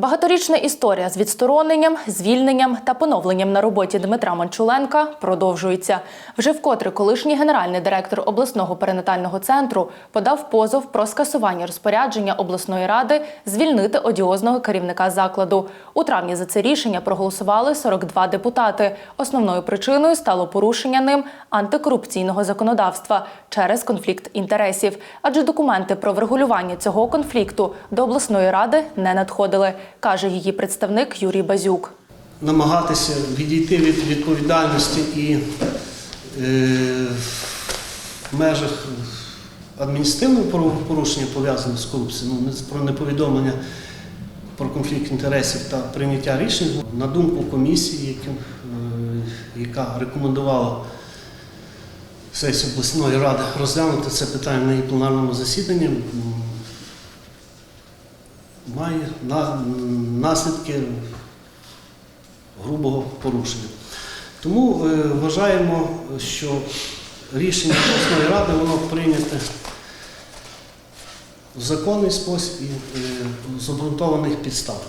Багаторічна історія з відстороненням, звільненням та поновленням на роботі Дмитра Манчуленка продовжується. Вже вкотре колишній генеральний директор обласного перинатального центру подав позов про скасування розпорядження обласної ради звільнити одіозного керівника закладу. У травні за це рішення проголосували 42 депутати. Основною причиною стало порушення ним антикорупційного законодавства через конфлікт інтересів, адже документи про врегулювання цього конфлікту до обласної ради не надходили, каже її представник Юрій Базюк. намагатися відійти від відповідальності і е, в межах адміністративного правопорушення пов'язаного з корупцією, ну, про неповідомлення про конфлікт інтересів та прийняття рішень, на думку комісії, яку, е, яка рекомендувала сесію обласної ради розглянути це питання на її пленарному засіданні, має наслідки грубого порушення. Тому е, вважаємо, що рішення обласної ради воно прийняте в законний спосіб і е, з обґрунтованих підстав.